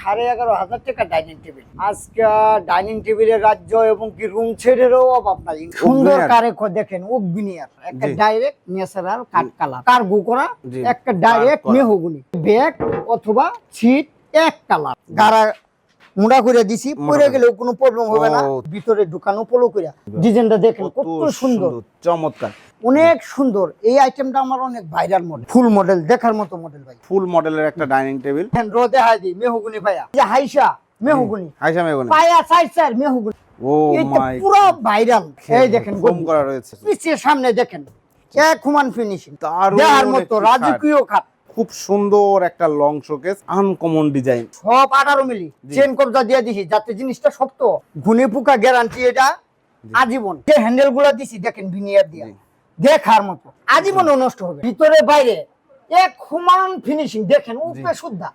সাড়ে এগারো হাজার টাকা ডাইনিং টেবিল আজকে ডাইনিং টেবিলের রাজ্য এবং কি রুম ছেড়েরও অভাব নাই। সুন্দর। কারে দেখেন উকবিনিয়ার একটা ডাইরেক্ট ন্যাচারাল কাঠ কালার। কার্গো করা? একটা ডাইরেক্ট করা। মেহগুনি। ব্যাগ অথবা ছিট এক কালার। গাড়া মুড়া করে দিছি পরে। গেলেও কোনো প্রবলেম হবে না। ভিতরে ঢুকানো পোলো করে ডিজাইনটা দেখেন কত সুন্দর। চমৎকার। অনেক সুন্দর। এই আইটেমটা আমার অনেক ভাইরাল মডেল ফুল মডেল দেখার মতো মডেল ভাই। ফুল মডেলের একটা ডাইনিং টেবিল দেখেন রোদে হাইদি মেহগুনি ভাইয়া। যে হাইসা মেহগুনি। হাইসাম এগুলো পায়া সাইড সাইড মেহগুনি। ও মাই পুরো ভাইরাল এই দেখেন ফোম করা রয়েছে। পিছের সামনে দেখেন। এক হুমান ফিনিশিং দেখার মতো রাজকীয় খাট। খুব সুন্দর একটা লং শোকেস আনকমন ডিজাইন সব আঠারো মিলি। চেন কবজা দিয়ে দিছি যাতে জিনিসটা শক্ত ঘুনে পোকা গ্যারান্টি এটা আজীবন। যে হ্যান্ডেলগুলা দিছি দেখেন ভিনিয়ার দিয়ে। দেখার মতো। আজীবনও নষ্ট হবে। ভিতরে বাইরে এক হুমান ফিনিশিং দেখেন উপরে শুদ্ধা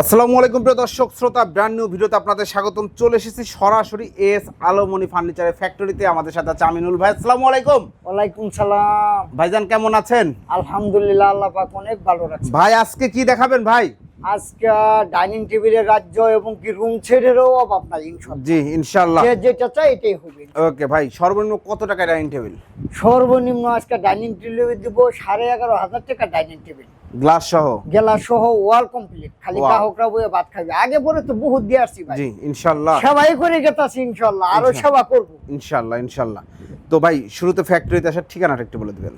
আসসালামু আলাইকুম প্রিয় দর্শক শ্রোতা ব্র্যান্ড নিউ ভিডিওতে আপনাদের স্বাগতম। চলে এসেছি সরাসরি এস আলোমনি ফার্নিচারের ফ্যাক্টরিতে আমাদের সাথে আছে আমিনুল ভাই। আসসালামু আলাইকুম। ওয়ালাইকুম সালাম। ভাইজান কেমন আছেন? আলহামদুলিল্লাহ আল্লাহ পাক অনেক ভালো আছে। ভাই আজকে কি দেখাবেন ভাই? আজকে ডাইনিং টেবিলের রাজ্য এবং কি রুম ছেড়েরও অভাব নাই জি ইনশাল্লাহ। যে যেটা চাই এটাই হবে ওকে ভাই সর্বনিম্ন কত টাকা ডাইনিং টেবিল? সর্বনিম্ন আজকে ডাইনিং টেবিল দিব সাড়ে এগারো হাজার টাকা ডাইনিং টেবিল। গ্লাস সহ? গেলা সহ ওয়াল কমপ্লিট খালি গ্রাহকরা বইয়ে ভাত খাবে আগে পরে তো বহুত দিয়ে আসছি ভাই। জি ইনশাল্লাহ। সেবাই করে গেতাছি ইনশাল্লাহ আরও সেবা করব। ইনশাল্লাহ ইনশাল্লাহ। তো ভাই শুরুতে ফ্যাক্টরিতে আসার ঠিকানাটা একটু বলে দিবেন।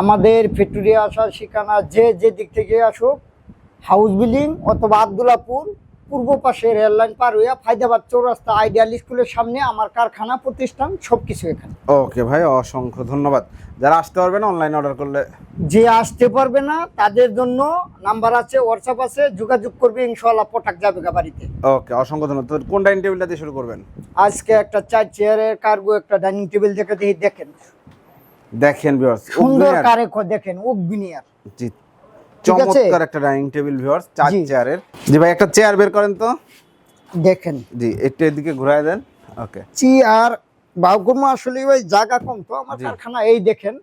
আমাদের ফ্যাক্টরি আসার ঠিকানা যে যে দিক থেকে আসুক হাউস বিল্ডিং অথবা আবদুল্লাপুর পূর্ব পাশে রেল লাইন পার হইয়া ফায়দাবাদ চৌরাস্তা আইডিয়াল স্কুলের সামনে আমার কারখানা প্রতিষ্ঠান সবকিছু এখানে। ওকে ভাই অসংখ্য ধন্যবাদ। যারা আসতে পারবেন অনলাইন অর্ডার করলে। যে আসতে পারবে না তাদের জন্য নাম্বার আছে হোয়াটসঅ্যাপ আছে যোগাযোগ করবে ইনশাল্লাহ পটাক যাবে বাড়িতে। ওকে অসংখ্য ধন্যবাদ। কোন ডাইনিং টেবিলটা দিয়ে শুরু করবেন? আজকে একটা চার চেয়ারের কার্গো একটা ডাইনিং টেবিল দেখে দেখি দেখেন। দেখেন সুন্দর কারে দেখেন উকবিনিয়ার জি? চমৎকার একটা ডাইনিং টেবিল ভিউয়ার্স চার চেয়ারের। জি ভাই একটা চেয়ার বের করেন তো। দেখেন। জি একটু এদিকে ঘুরায় দেন। ওকে চেয়ার আসলে ভাই জায়গা কম তো আমার কারখানা এই দেখেন।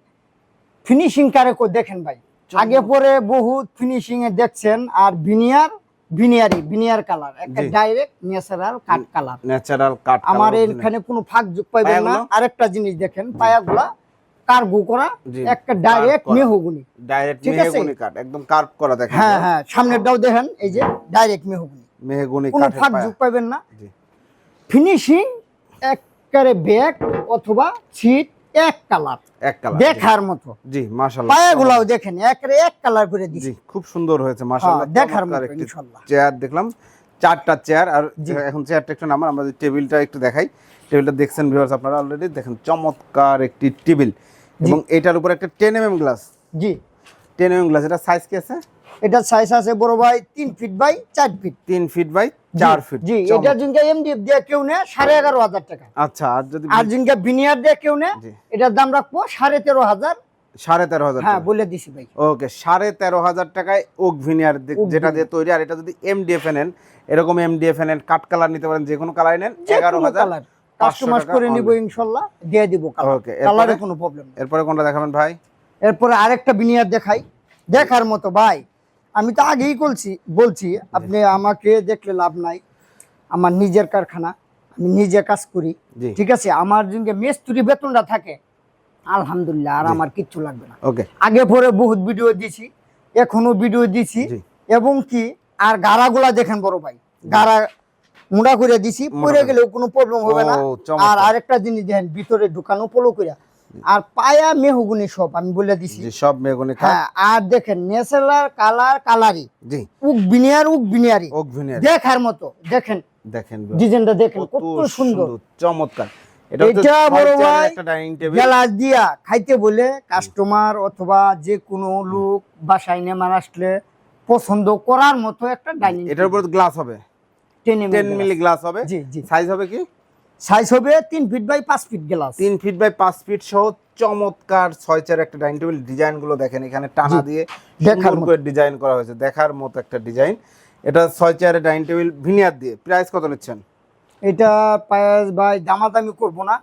ফিনিশিং কারে কো দেখেন ভাই? আগে পরে বহুত ফিনিশিং এ দেখছেন আর ভিনিয়ার ভিনিয়ারি ভিনিয়ার কালার একটা direct natural cut colour natural cut আমার এখানে কোনো ফাঁক যোগ পাইবেন না। আরেকটা জিনিস দেখেন পায়াগুলা কার্গো করা? একটা ডাইরেক্ট মেহগুনি। ডাইরেক্ট মেহগুনি কাট একদম কার্ভ করা দেখেন। হ্যাঁ হ্যাঁ সামনেরটাও দেখেন এই যে ডাইরেক্ট মেহগুনি। মেহগুনি কোনো পায়া। যোগ পাইবেন না। ফিনিশিং একবারে ব্যাগ অথবা ছিট এক কালার এক কালার দেখার মতো। জি মাশাআল্লাহ। পায়াগুলাও দেখেন একরে এক কালার করে জি দিছি। খুব সুন্দর হয়েছে মাশাআল্লাহ। হ্যাঁ, দেখার মতো ইনশাআল্লাহ। চেয়ার দেখলাম। চারটা চেয়ার আর এখন চেয়ারটা একটু নামান আমরা টেবিলটা একটু দেখাই। টেবিলটা দেখছেন ভিউয়ার্স আপনারা অলরেডি দেখেন চমৎকার একটি টেবিল এবং এটার উপর একটা টেন এম গ্লাস জি। টেন এম গ্লাস এটা সাইজ কি আছে? এটা সাইজ আছে বড় ভাই তিন ফিট বাই চার ফিট তিন ফিট বাই চার ফিট জি এটা জিনকা এমডিএফ দিয়ে কেউ নেয় সাড়ে এগারো হাজার টাকা। আচ্ছা আর যদি আর জিনকা বিনিয়ার দিয়ে কেউ নেয় এটার দাম রাখব সাড়ে তেরো হাজার। সাড়ে তেরো হাজার হ্যাঁ বলে দিছি ভাই। ওকে সাড়ে তেরো হাজার টাকায় ওক ভিনিয়ার যেটা দিয়ে তৈরি আর এটা যদি এমডিএফ নেন এরকম এমডিএফ নেন কাট কালার নিতে পারেন যে কোনো কালার নেন এগারো হাজার। কাস্টমাইজ করে নিব। ইনশাল্লাহ দিয়ে দিব কালার কোনো প্রবলেম নেই। এরপরে কোনটা দেখাবেন ভাই? এরপরে আরেকটা বিনিয়ার দেখাই। দেখার মতো ভাই আমি তো আগেই বলছি বলছি আপনি আমাকে দেখলে লাভ নাই। আমার নিজের কারখানা আমি নিজে কাজ করি। ঠিক আছে? আমার যে মেস্তুরি বেতনটা থাকে। আলহামদুলিল্লাহ আর আমার কিচ্ছু লাগবে না। ওকে আগে পরে বহুত ভিডিও দিছি এখনও ভিডিও দিছি। এবং কি আর গাড়াগুলা দেখেন বড় ভাই। গাড়া মুড়া করে দিছি পরে। গেলেও কোনো প্রবলেম হবে না। আর আরেকটা জিনিস দেখেন ভিতরে ঢুকানো পলো করে আর পায়া মেহগুনি সব আমি বলে দিছি। সব কাট হ্যাঁ আর দেখেন নেসেলার কালার কালারি। জি। উক বিনিয়ার উক বিনিয়ারি ওক ভিনিয়ার। দেখার মতো দেখেন। দেখেন ডিজাইনটা দেখেন কত সুন্দর। চমৎকার। এটা বড় ভাই একটা ডাইনিং টেবিল দিয়া খাইতে বলে কাস্টমার অথবা যে কোনো লোক বাসায় নেমার আসলে পছন্দ করার মতো একটা ডাইনিং এটার উপর গ্লাস হবে। টেন টেন মিলি গ্লাস হবে? জি জি। সাইজ হবে কি? সাইজ হবে তিন ফিট বাই পাঁচ ফিট গ্লাস তিন ফিট বাই পাঁচ ফিট সহ চমৎকার ছয় চেয়ার একটা ডাইনিং টেবিল ডিজাইনগুলো দেখেন এখানে টানা দিয়ে দেখার। করে ডিজাইন করা হয়েছে। দেখার মতো একটা ডিজাইন এটা ছয় চেয়ারের ডাইনিং টেবিল ভিনিয়ার দিয়ে। প্রাইস কত নিচ্ছেন? এটা পায়াস ভাই দামাদামি করব না।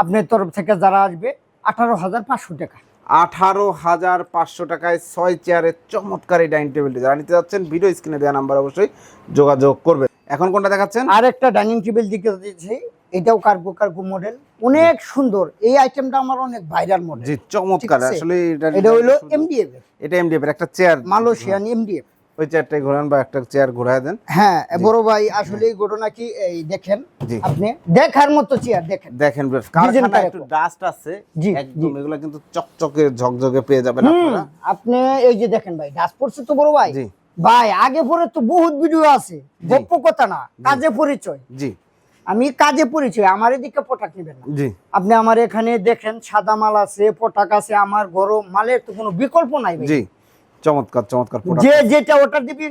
আপনার তরফ থেকে যারা আসবে আঠারো হাজার পাঁচশো টাকা। আঠারো হাজার পাঁচশো টাকায় ছয় চেয়ারের চমৎকার এই ডাইনিং টেবিলটি। যারা নিতে যাচ্ছেন ভিডিও স্ক্রিনে দেওয়া নাম্বার অবশ্যই যোগাযোগ করবে এখন কোনটা দেখাচ্ছেন? আর একটা ডাইনিং টেবিল দিকে দিয়েছি এটাও কার্গো কার্গো মডেল। অনেক সুন্দর। এই আইটেমটা আমার অনেক ভাইরাল মডেল। জি চমৎকার। আসলে এটা- এটা হলো এমডিএফ এটা এমডিএফ এর একটা চেয়ার। মালয়েশিয়ান এমডিএফ ওই চেয়ারটাই ঘোরান বা একটা চেয়ার ঘোরায় দেন। হ্যাঁ বড় ভাই আসলে এই ঘটনা কি? এই দেখেন আপনি দেখার মতো চেয়ার দেখেন। দেখেন ডিজাইন একটু ডাস্ট আছে একদম এগুলো কিন্তু চকচকে ঝকঝকে পেয়ে যাবেন আপনারা। আপনি এই যে দেখেন ভাই ডাস পড়ছে তো বড় ভাই? জি। ভাই আগে পরে তো বহুত ভিডিও আছে। গপ্প কথা না কাজে পরিচয়। জি। আমি কাজে পরিচয় আমার এদিকে পটাক নেবেন না। জি। আপনি আমার এখানে দেখেন সাদা মাল আছে পটাক আছে আমার গরম মালের তো কোনো বিকল্প নাই জি। চমৎকার চমৎকার যে যেটা অর্ডার দিবি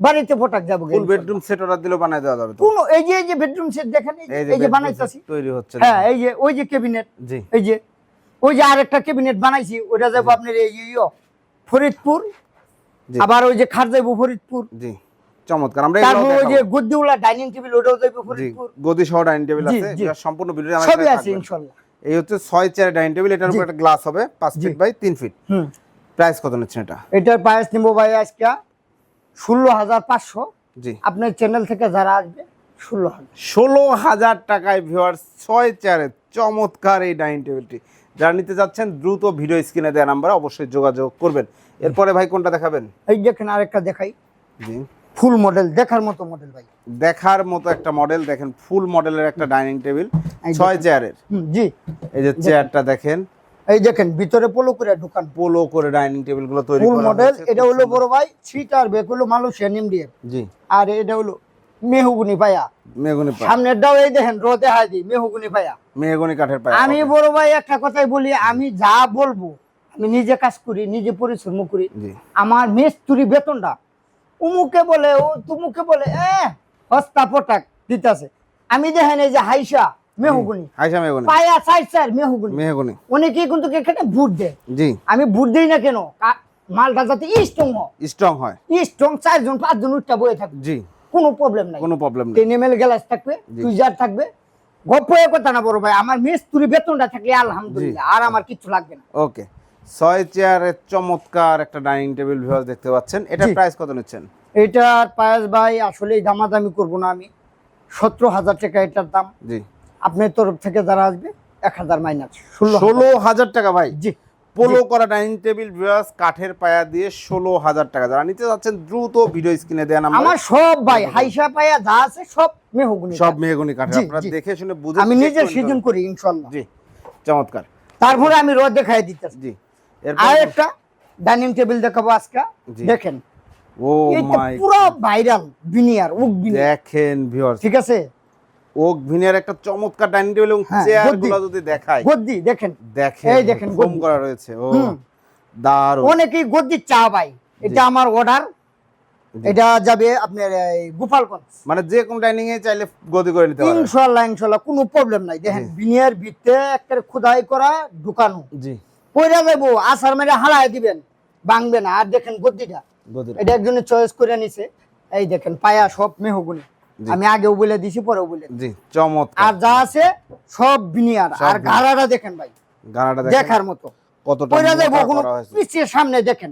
বাড়িতে পটাক যাব ফুল বেডরুম সেট অর্ডার বানায় দেওয়া যাবে কোন এই যে এই যে বেডরুম সেট দেখেন এই যে- বানাইতাছি। তৈরি হচ্ছে। হ্যাঁ এই যে ওই যে ক্যাবিনেট জি। এই যে ওই যে আরেকটা ক্যাবিনেট বানাইছি ওটা যাব আপনার এই ইয়ো, ফরিদপুর আবার ওই যে খাট যাইবো ফরিদপুর। জি চমৎকার। আমরা তারপর ওই যে গদ্দিওলা ডাইনিং টেবিল ওটাও যাইবো ফরিদপুর। গদি সহ ডাইনিং টেবিল আছে। এটা সম্পূর্ণ ভিডিও সবই আছে থাকবে। ইনশাল্লাহ। এই হচ্ছে ছয় চেয়ার ডাইনিং টেবিল এটার উপর একটা গ্লাস হবে পাঁচ ফিট বাই তিন ফিট হুম। প্রাইস কত নিচ্ছেন এটা? এটার প্রাইস নিবো ভাই আজকে ষোলো হাজার পাঁচশো। জি। আপনার চ্যানেল থেকে যারা আসবে ষোলো হাজার ষোলো হাজার টাকায় ভিউয়ার্স ছয় চেয়ারের চমৎকার এই ডাইনিং টেবিলটি যারা নিতে যাচ্ছেন দ্রুত ভিডিও স্ক্রিনে দেওয়া নাম্বারে অবশ্যই যোগাযোগ করবেন। এরপরে ভাই কোনটা দেখাবেন? এই দেখেন আরেকটা দেখাই। জি। ফুল মডেল দেখার মতো মডেল ভাই। দেখার মতো একটা মডেল দেখেন ফুল মডেলের একটা ডাইনিং টেবিল ছয় চেয়ারের জি। এই যে চেয়ারটা দেখেন এই দেখেন ভিতরে পোলো করে ঢুকান। পোলো করে ডাইনিং টেবিলগুলো তৈরি করা মডেল এটা হলো বড় ভাই সিট আর ব্যাক হলো মালয়েশিয়ান এমডিএফ জি। আর এটা হলো মেহুগুনি পায়া। মেহগুনি পা সামনেরটাও এই দেখেন রোদে দি মেহুগুনি পায়া। মেহগুনি কাঠের পায়া আমি বড় ভাই একটা কথাই বলি আমি যা বলব আমি নিজে কাজ করি নিজে পরিশ্রম করি। জি। আমার মেস্তুরি বেতনটা উমুকে বলে ও তুমুকে বলে এ হস্তা পটাক দিতেছে। আমি দেখেন এই যে হাইসা মেহুগুনি। আইসা মেহগুনি। পায়া সাইড সাইড মেহুগুনি। মেহগুনি। অনেকেই কিন্তু এখানে ভোট দেয়। জি। আমি ভোট দিই না কেন? মালটা যাতে স্ট্রং হয়। স্ট্রং হয়। স্ট্রং চারজন পাঁচজন উঠটা বয়ে থাকবে। জি। কোনো প্রবলেম নাই। কোনো প্রবলেম নেই। টেন এম গ্লাস থাকবে টুইজার থাকবে। গপ্প এ কথা না বড় ভাই আমার মেস্তুরি বেতনটা থাকলে আলহামদুলিল্লাহ আর আমার কিছু লাগবে না। ওকে। ছয় চেয়ারের চমৎকার একটা ডাইনিং টেবিল দেখতে পাচ্ছেন। এটা। প্রাইস কত নিচ্ছেন? এটার পায়াস ভাই আসলে দামাদামি করব না আমি। সতেরো হাজার টাকা এটার দাম। জি। আপনার তরফ থেকে যারা আসবে এক হাজার মাইনাস ষোলো হাজার। টাকা ভাই। জি। পোলো করা ডাইনিং টেবিল ভিউয়ার্স কাঠের পায়া দিয়ে ষোলো হাজার টাকা। যারা নিতে যাচ্ছেন দ্রুত ভিডিও স্ক্রিনে নাম্বার। আমার সব ভাই হাইসা পায়া যা আছে সব মেহগুনি সব মেহগুনি কাঠের আপনারা দেখে শুনে বুঝে আমি নিজে সিজন করি ইনশাল্লাহ জি চমৎকার। তারপরে আমি রোদ দেখাই দিতেছি। জি আর একটা ডাইনিং টেবিল দেখাবো আজকে। দেখেন। ও এটা মাই পুরো ভাইরাল বিনিয়ার উক বিনিয়ার দেখেন ভিউয়ার্স ঠিক আছে? ওক ভিনের একটা চমৎকার ডাইনিং টেবিল এবং হ্যাঁ, চেয়ার গদ্দি। গুলো যদি দেখায় গদ্দি দেখেন। দেখেন এই দেখেন গদ্দি। করা রয়েছে। ও দারুণ। অনেকেই গদ্দি চা ভাই এটা আমার অর্ডার এটা যাবে আপনার এই গোপালগঞ্জ। মানে যে কোন ডাইনিং এ চাইলে গদি করে নিতে পারবে ইনশাল্লাহ ইনশাল্লাহ কোনো প্রবলেম নাই। দেখেন। বিনিয়ার ভিতরে একটা খোদাই করা ঢুকানো। জি। কইরা যাব আসার মেরে দিবেন ভাঙবে না। আর দেখেন গদ্দিটা। গদি এটা একজনে চয়েস করে নিছে। এই দেখেন পায়া সব মেহগুনি। আমি আগেও বলে দিছি পরেও বলে জি চমৎকার। আর যা আছে সব বিনিয়ার। আর গাড়াটা দেখেন ভাই দেখেন। দেখার মতো। কতটা কইরা যাব কোনো পিছিয়ে সামনে দেখেন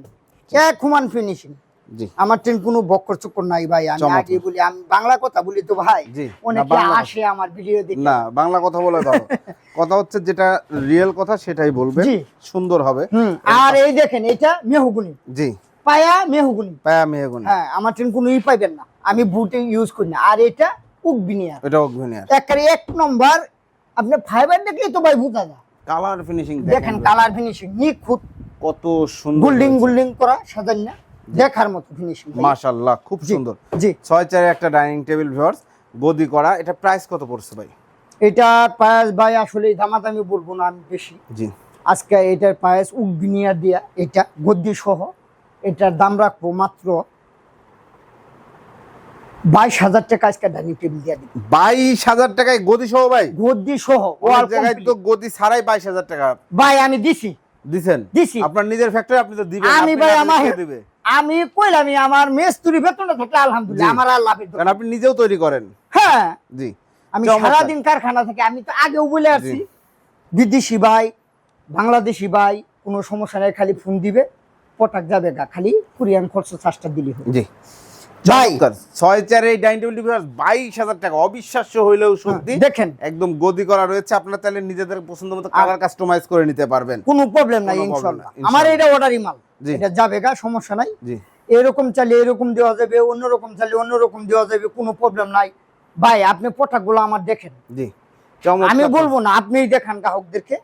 এক হুমান ফিনিশিং জি। আমার ট্রেন কোনো বক্কর চক্কর নাই ভাই আমি আগে বলি আমি বাংলা কথা বলি তো ভাই। অনেকে আসে আমার ভিডিও দেখে। না বাংলা কথা বলে ভালো কথা হচ্ছে যেটা রিয়েল কথা সেটাই বলবে। জি। সুন্দর হবে। আর এই দেখেন এটা মেহুগুনি। জি। পায়া মেহুগুনি। পায়া মেহগুনি। হ্যাঁ আমার ট্রেন কোনো ই পাইবেন না। আমি বুটে ইউজ করি না। আর এটা উকবিনিয়ার। এটা অগ্নিয়ার একেবারে এক নম্বর আপনি ফাইবার দেখলে তো ভাই বুঝা যায়। কালার ফিনিশিং দেখেন কালার ফিনিশিং নিখুঁত। কত সুন্দর গুল্ডিং গুল্ডিং করা সাজান না। দেখার মতো ফিনিশিং মাশাআল্লাহ খুব সুন্দর। জি। ছয় চারে একটা ডাইনিং টেবিল ভিউয়ার্স গদি করা। এটা প্রাইস কত পড়ছে ভাই? এটা পায়াস ভাই আসলে দামাদামি বলব না আমি বেশি। জি। আজকে এটার পায়েস উকবিনিয়া দিয়া এটা গদ্দি সহ। এটার দাম রাখব মাত্র বাইশ হাজার টাকা আজকে ডাইনিং টেবিল দিয়ে দিবি। বাইশ হাজার টাকায় গদি সহ ভাই? গদ্দি সহ জায়গায় তো গদি ছাড়াই বাইশ হাজার টাকা। ভাই আমি দিছি। দিছেন? দিছি। আপনার নিজের ফ্যাক্টরি আপনি তো দিবেন আমি ভাই আমার দিবে। আমি কইলামই আমার মেস্তুরি বেতনটা থাকলে আলহামদুলিল্লাহ আমার আর লাভের কারণ আপনি নিজেও তৈরি করেন। হ্যাঁ। জি। আমি। সারাদিন কারখানা থেকে আমি তো আগেও বলে আসছি বিদেশি ভাই বাংলাদেশি ভাই কোনো সমস্যা নাই খালি ফোন দিবে। পটাক যাবে গা খালি কুরিয়ান খরচ চার্জটা দিলি হবে। জি। ভাই! ছয় চার এই ডাইনিং টেবিলটি বাইশ হাজার টাকা অবিশ্বাস্য হইলেও সত্যি দেখেন। একদম গদি করা রয়েছে। আপনারা চাইলে নিজেদের পছন্দ মতো কালার কাস্টমাইজ করে নিতে পারবেন। কোনো প্রবলেম নাই আমার। এটা অর্ডারই মাল। এটা যাবে গা সমস্যা নাই। জি। এরকম এরকম দেওয়া যাবে অন্যরকম চাইলে অন্যরকম দেওয়া যাবে কোনো প্রবলেম নাই। ভাই আপনি পটাকগুলো আমার দেখেন। জি। আমি বলব না আপনিই দেখান গ্রাহকদেরকে।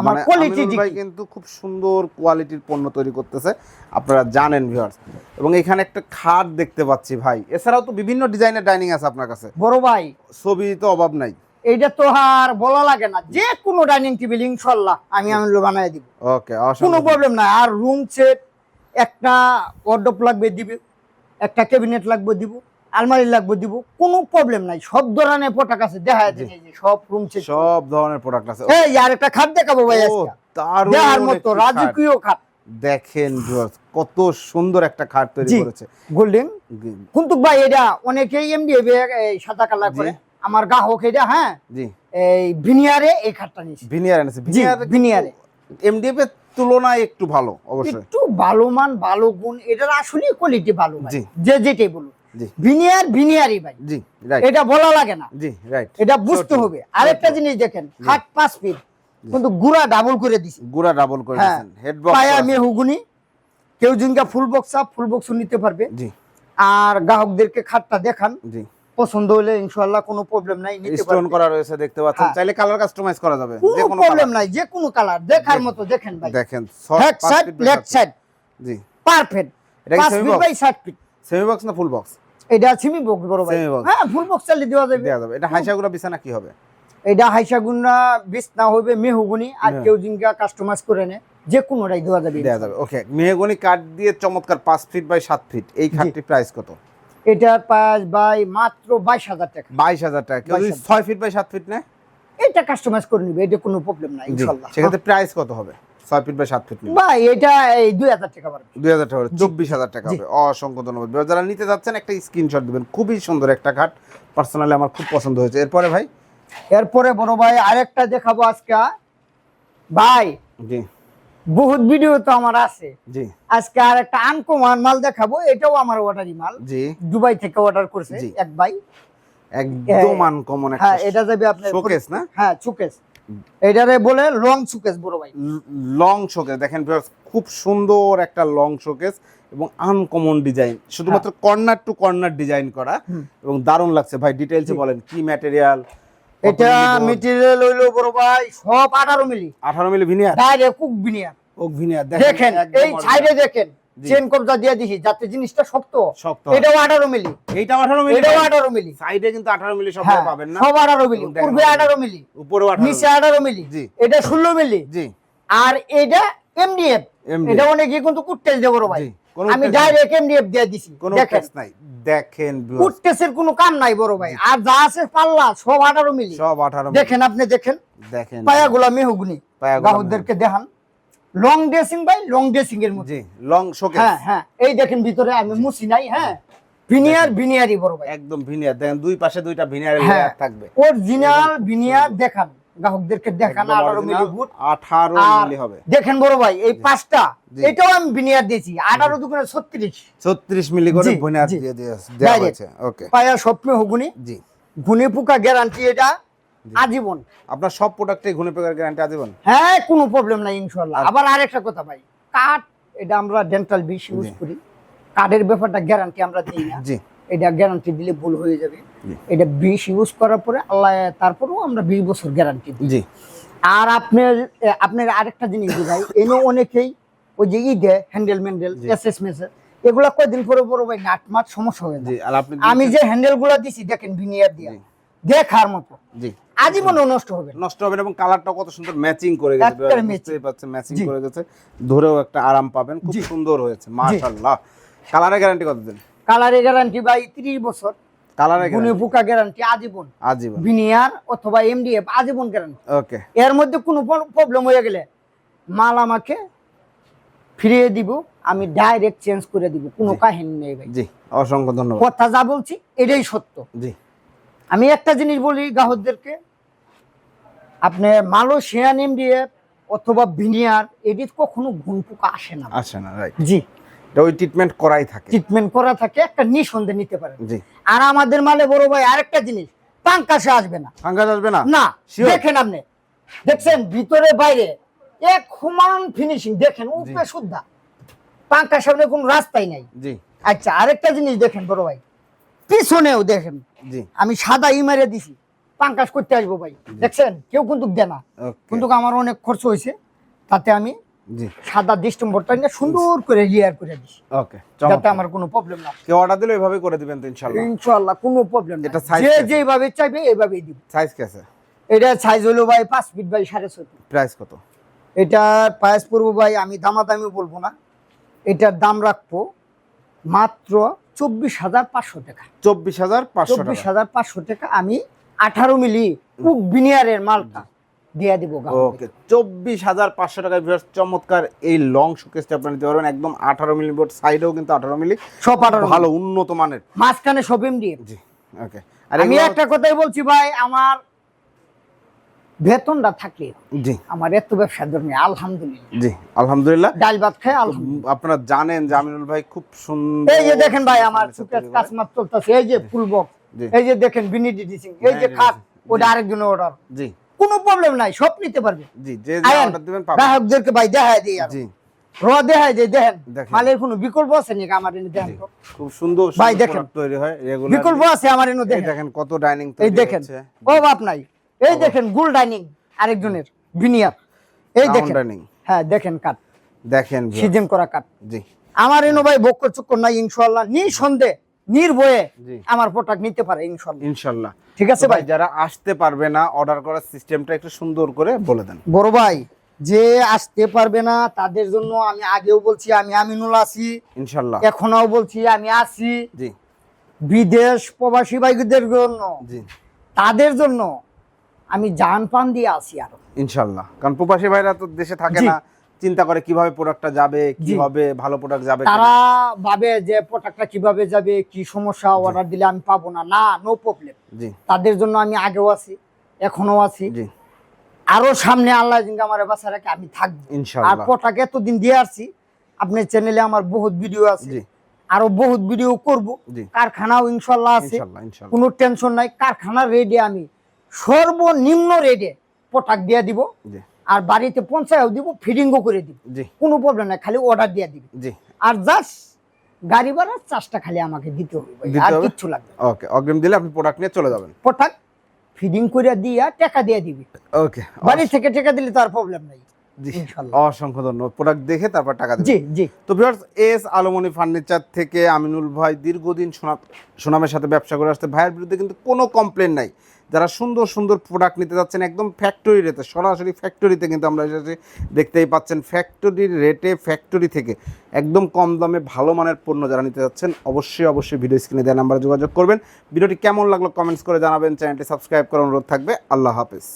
আমার মানে কোয়ালিটি ভাই কিন্তু খুব সুন্দর কোয়ালিটির পণ্য তৈরি করতেছে। আপনারা জানেন ভিউয়ার্স এবং এখানে একটা খাট দেখতে পাচ্ছি ভাই। এছাড়াও তো বিভিন্ন ডিজাইনের ডাইনিং আছে আপনার কাছে। বড় ভাই। ছবি তো অভাব নাই। এইটা তো আর বলা লাগে না। যে কোনো ডাইনিং টেবিল ইনশাল্লাহ আমি আমি বানাই দিব। ওকে কোনো প্রবলেম নাই। আর রুম সেট একটা ওয়ার্ডরোব লাগবে দিবে। একটা ক্যাবিনেট লাগবে দিব। আলমারি লাগবে দিব। কোনো প্রবলেম নাই। সব ধরনের প্রোডাক্ট আছে। দেখা যায় এই যে সব রুম সেট সব ধরনের প্রোডাক্ট আছে। এই আর একটা খাট দেখাবো ভাই আজকে। দেখার মতো রাজকীয় খাট। দেখেন কত সুন্দর একটা খাট তৈরি করেছে। গোল্ডেন কিন্তু ভাই এটা অনেকেই এমডি এই সাদা কালার করে। আমার গ্রাহক এটা হ্যাঁ? জি। এই ভিনিয়ারে এই খাটটা নিয়েছে। ভিনিয়ার এনেছে। জি, ভিনিয়ারে। এমডিএফ এর তুলনায় একটু ভালো অবশ্যই। একটু ভালো মান ভালো গুণ এটার আসলে কোয়ালিটি ভালো ভাই। যে যেটাই বলুন ভিনিয়ার ভিনিয়ারই ভাই। জি রাইট এটা বলা লাগে না। জি রাইট এটা বুঝতে হবে। আরেকটা জিনিস দেখেন খাট পাঁচ ফিট কিন্তু গুড়া ডাবল করে দিছি। গুড়া ডাবল করে হ্যাঁ। দিয়েছেন হেড বক্স পায়া মেহুগুনি কেউ জিনকা full box up full box নিতে পারবে। জি। আর গ্রাহকদেরকে খাটটা দেখান। জি। পছন্দ হলে ইনশাআল্লাহ কোনো প্রবলেম নাই নিতে স্টোন করা রয়েছে দেখতে পাচ্ছেন। হ্যাঁ। চাইলে কালার কাস্টমাইজ করা যাবে। যে কোনো প্রবলেম নাই যে কোনো কালার দেখার মতো দেখেন ভাই। দেখেন হেড সাইড লেফট সাইড জি। পারফেক্ট এটা কি ষাট ফিট সেমি বক্স না ফুল বক্স এটা সিমি বক্স বড় ভাই। হ্যাঁ ফুল বক্স চালিয়ে দেওয়া যাবে। দেওয়া যাবে। এটা হাইসাগুলা বিছানা কি হবে? এটা হাইসাগুনা বিষ না হবে মেহুগুনি আর হ্যাঁ। কেউ জিনকা কাস্টমাইজ করে নে যে কোনোটাই দেওয়া যাবে। দেওয়া যাবে। ওকে মেহগনি কাঠ দিয়ে চমৎকার পাঁচ ফিট বাই সাত ফিট এই খাটটির প্রাইস কত? এটার প্রাইস বাই মাত্র বাইশ হাজার টাকা। বাইশ হাজার টাকা। কেউ যদি ছয় ফিট বাই সাত ফিট নেয়? এটা কাস্টমাইজ করে নিবে এটা কোনো প্রবলেম নাই ইনশাল্লাহ। সেক্ষেত্রে প্রাইস কত হবে? ছয় ফিট বাই সাত ফিট ভাই এটা এই দুই হাজার টাকা পারবে দুই হাজার টাকা চব্বিশ হাজার টাকা হবে অসংখ্য ধন্যবাদ। যারা নিতে যাচ্ছেন একটা স্ক্রিনশট দিবেন। খুবই সুন্দর একটা খাট। পার্সোনালি আমার খুব পছন্দ হয়েছে। এরপরে ভাই? এরপরে বড় ভাই আরেকটা দেখাবো আজকে ভাই জি। বহুত ভিডিও তো আমার আছে। জি। আজকে আর একটা আনকমন মাল দেখাবো। এটাও আমার অর্ডারই মাল। জি। দুবাই থেকে অর্ডার করছে এক ভাই। একদম আনকমন একটা হ্যাঁ এটা যাবে আপনার শোকেস না? হ্যাঁ চুকেস এটারে বলে লং চুকেস বড় ভাই। লং শোকেস দেখেন খুব সুন্দর একটা লং শোকেস এবং আনকমন ডিজাইন শুধুমাত্র কর্নার টু কর্নার ডিজাইন করা এবং দারুণ লাগছে। ভাই ডিটেইলসে বলেন কি ম্যাটেরিয়াল এটা মেটেরিয়াল হইল বড় ভাই সব আঠারো মিলি। আঠারো মিলি ভিনিয়ার? ডাইরেক্ট কুক বিনিয়ার ওক ভিনিয়ার দেখেন এই সাইডে দেখেন। চেন কবজা দিয়ে দিছি যাতে জিনিসটা শক্ত শক্ত এটাও আঠারো মিলি। এইটা আঠারো মিলি এটাও আঠারো মিলি। সাইডে কিন্তু আঠারো মিলি সব হ্যাঁ পাবেন না। সব আঠারো মিলি। মিলি উপরেও নিচে আঠারো মিলি। জি। এটা ষোলো মিলি। জি। আর এটা এমডিএফ এটা অনেকে কিন্তু দেবো ভাই। আমি ডাইরেক্ট এমডিএফ দিয়ে দিছি। কোনো দেখেন। নাই। দেখেন viewers, কোনো কাম নাই বড় ভাই। আর যা আছে পাল্লা সব আঠারো মিলি। সব আঠারো দেখেন আপনি দেখেন। দেখেন। পায়াগুলা মেহুগুনি পায়াগুলা দেখান। লং ড্রেসিং ভাই লং ড্রেসিং এর মধ্যে। লং শোকেস হ্যাঁ হ্যাঁ এই দেখেন ভিতরে আমি মুছি নাই হ্যাঁ। ভিনিয়ার ভিনিয়ারই বড় ভাই। একদম ভিনিয়ার দেখেন দুই পাশে দুইটা ভিনিয়ারের হ্যাঁ। লেয়ার থাকবে অরিজিনাল ভিনিয়ার দেখান গ্রাহকদেরকে দেখান একদম আঠারো মিলি original, গুড 18 মিলি হবে। দেখেন বড় ভাই এই পাঁচটা এটাও আমি ভিনিয়ার দিয়েছি আঠারো দুগুণে ছত্রিশ। 36 মিলি করে ভিনিয়ার দিয়ে দিয়ে- দেওয়া। হয়েছে ওকে পায়া স্বপ্নে হুগুনি। জি। ঘুনে পোকা গ্যারান্টি এটা আজীবন। আপনার সব প্রোডাক্টে ঘুনে পেকার গ্যারান্টি আজীবন? হ্যাঁ কোনো প্রবলেম নাই ইনশাল্লাহ আবার আরেকটা কথা ভাই কাঠ এটা আমরা ডেন্টাল বিষ ইউজ করি। কাঠের ব্যাপারটা গ্যারান্টি আমরা দিই না। জি। এটা গ্যারান্টি দিলে ভুল হয়ে যাবে। এটা বিষ ইউজ করার পরে আল্লাহ তারপরেও আমরা বিশ বছর গ্যারান্টি দিই। জি। আর আপনার আপনার আরেকটা জিনিস ভাই এনে অনেকেই ওই যে ই দেয় হ্যান্ডেল ম্যান্ডেল জি। এস এস মেসের এগুলা কয়দিন পরে পরে ভাই নাট মাট সমস্যা হয়ে যায়। আমি যে হ্যান্ডেলগুলা দিছি দেখেন ভিনিয়ার দিয়ে। দেখার মতো। জি। আজীবনও নষ্ট হবে নষ্ট হবে এবং কালারটাও কত সুন্দর ম্যাচিং করে গেছে বুঝতেই ম্যাচিং করে গেছে। ধরেও একটা আরাম পাবেন খুব সুন্দর হয়েছে মাশাআল্লাহ। কালারের গ্যারান্টি কত দিন কালারের গ্যারান্টি ভাই তিরিশ বছর। কালারের গ্যারান্টি পোকা গ্যারান্টি আজীবন। আজীবন। ভিনিয়ার অথবা এমডিএফ আজীবন গ্যারান্টি ওকে এর মধ্যে কোনো প্রবলেম হয়ে গেলে মাল আমাকে ফিরিয়ে দিব আমি ডাইরেক্ট চেঞ্জ করে দিব। কোনো কাহিনী নেই ভাই। জি অসংখ্য ধন্যবাদ। কথা যা বলছি এটাই সত্য। জি। আমি একটা জিনিস বলি গ্রাহকদেরকে আপনি মালয়েশিয়ান এমডিএফ অথবা ভিনিয়ার এটি কখনো ঘুম পোকা আসে না। আসে না রাইট জি। ওই ট্রিটমেন্ট করাই থাকে। ট্রিটমেন্ট করা থাকে একটা নিঃসন্দেহে নিতে পারেন। জি। আর আমাদের মালে বড় ভাই আরেকটা জিনিস পাঙ্কাশে আসবে না। ফাঙ্গাস আসবে না? না? দেখেন আপনি। দেখছেন ভিতরে বাইরে এক হুমান ফিনিশিং দেখেন উপরে শুদ্ধা। পাঙ্কা সামনে কোনো রাস্তাই নাই। জি। আচ্ছা আরেকটা জিনিস দেখেন বড় ভাই। পিছনেও দেখেন আমি সাদা ইমারে দিছি। পাঙ্কাশ করতে আসব ভাই। দেখছেন? কেউ কিন্তু দেয় না। কিন্তু আমার অনেক খরচ হয়েছে। তাতে আমি সাদা ডিস্টেম্বরটা নিয়ে সুন্দর করে লেয়ার করে দিছি। ওকে যাতে আমার কোনো প্রবলেম না কেউ অর্ডার দিলে ওইভাবে করে দিবেন তো ইনশাল্লাহ। ইনশাআল্লাহ কোনো প্রবলেম এটা size যে যেভাবে চাইবে এইভাবেই দিব। সাইজ কেসে? এটা সাইজ হলো ভাই পাঁচ ফিট বাই সাড়ে ছয় ফিট প্রাইস কত? এটা প্রাইস পড়ব ভাই আমি দামাদামি বলব না। এটার দাম রাখব মাত্র চব্বিশ হাজার পাঁচশো টাকা। চব্বিশ হাজার চব্বিশ হাজার পাঁচশো টাকা আমি আঠারো মিলি কুক বিনিয়ারের মালটা দিয়ে দিব ওকে চব্বিশ হাজার পাঁচশো টাকায় viewers, চমৎকার এই লং শোকেসটা আপনি নিতে পারবেন। একদম আঠারো মিলি বোর্ড সাইডেও কিন্তু আঠারো মিলি। সব আঠারো ভালো উন্নত মানের। মাঝখানে সব এমডি জি ওকে। আর আমি একটা কথাই বলছি ভাই আমার বেতনটা থাকলে জি। আমার এত ব্যবসা ধর্মী আলহামদুলিল্লাহ। জি আলহামদুলিল্লাহ। ডাল ভাত খাই আলহামদুলিল্লাহ। আপনারা জানেন জামিনুল ভাই খুব সুন্দর এই যে দেখেন ভাই আমার সুকেস চলতেছে এই যে ফুল বক্স জি। এই যে দেখেন বিনিটি ডিসিং এই যে হ্যাঁ, খাট ওটা আরেকজনের অর্ডার জি। কোনো প্রবলেম নাই সব নিতে পারবে। জি যে অর্ডার দিবেন পাবেন। গ্রাহকদেরকে ভাই দেখায় দিই জি। র দেখায় দিই দেখেন দেখেন। মালের কোনো বিকল্প আছে নাকি আমার এনে দেখেন তো? খুব সুন্দর ভাই দেখেন। তৈরি হয় বিকল্প আছে আমার এনে দেখেন দেখেন কত ডাইনিং এই দেখেন ও বাপ নাই। এই দেখেন গুল ডাইনিং আরেকজনের ভিনিয়ার। এই দেখেন। ডাইনিং। হ্যাঁ দেখেন কাঠ। দেখেন সিজন করা কাঠ। জি। আমার এনো ভাই বক্কর চক্কর নাই ইনশাল্লাহ নিঃসন্দেহে নির্ভয়ে আমার প্রোডাক্ট নিতে পারে ইনশাল্লাহ ইনশাল্লাহ ঠিক আছে ভাই ভাই? যারা আসতে পারবে না অর্ডার করার সিস্টেমটা একটু সুন্দর করে বলে দেন। বড় ভাই যে আসতে পারবে না তাদের জন্য আমি আগেও বলছি আমি আমিনুল আছি। ইনশাল্লাহ এখনও বলছি আমি আছি। জি। বিদেশ প্রবাসী ভাইদের জন্য জি। তাদের জন্য আমি জান পান দিয়ে আছি আরও। ইনশাল্লাহ। কারণ প্রবাসী ভাইরা তো দেশে থাকে না চিন্তা করে কীভাবে প্রোডাক্টটা যাবে কি হবে ভালো প্রোডাক্ট যাবে তারা ভাবে যে প্রোডাক্টটা কীভাবে যাবে কি সমস্যা অর্ডার দিলে আমি পাবো না। না নো প্রবলেম জি। তাদের জন্য আমি আগেও আছি এখনও আছি। জি। আরও সামনে আল্লাহ জিঙ্গা আমার বাসা রাখে আমি থাকব। আর প্রোডাক্ট এতদিন দিয়ে আসছি আপনার চ্যানেলে আমার বহুত ভিডিও আছে। জি। আরও বহুত ভিডিও করব। কারখানাও ইনশাল্লাহ আছে। কোনো টেনশন নাই কারখানা রেডি আমি। সর্বনিম্ন রেডে প্রোডাক্ট দিয়ে দিব। আর বাড়িতে পৌঁছায়ও দিব ফিডিংও করে দিব। কোনো প্রবলেম নাই খালি অর্ডার দিয়ে দিবে। জি। আর জাস্ট গাড়ি ভাড়ার চার্জটা খালি আমাকে দিতে হবে আর? কিচ্ছু লাগবে ওকে অগ্রিম দিলে আপনি প্রোডাক্ট নিয়ে চলে যাবেন। প্রোডাক্ট ফিডিং করে দিয়া টাকা দিয়ে দিবি। ওকে বাড়ি থেকে টাকা দিলে তার প্রবলেম নাই। অসংখ্য ধন্যবাদ। প্রোডাক্ট দেখে তারপর টাকা জি জি। তো ভিউয়ার্স এস আলমনি ফার্নিচার থেকে আমিনুল ভাই দীর্ঘদিন সুনাম সুনামের সাথে ব্যবসা করে আসতে ভাইয়ের বিরুদ্ধে কিন্তু কোনো কমপ্লেন নাই। যারা সুন্দর সুন্দর প্রোডাক্ট নিতে যাচ্ছেন, একদম ফ্যাক্টরি রেটে সরাসরি ফ্যাক্টরিতে কিন্তু আমরা এসেছি দেখতেই পাচ্ছেন ফ্যাক্টরির রেটে ফ্যাক্টরি থেকে একদম কম দামে ভালো মানের পণ্য যারা নিতে যাচ্ছেন, অবশ্যই অবশ্যই ভিডিও স্ক্রিনে দেওয়া নাম্বারে যোগাযোগ করবেন। ভিডিওটি কেমন লাগল কমেন্টস করে জানাবেন। চ্যানেলটি সাবস্ক্রাইব করার অনুরোধ থাকবে। আল্লাহ হাফেজ।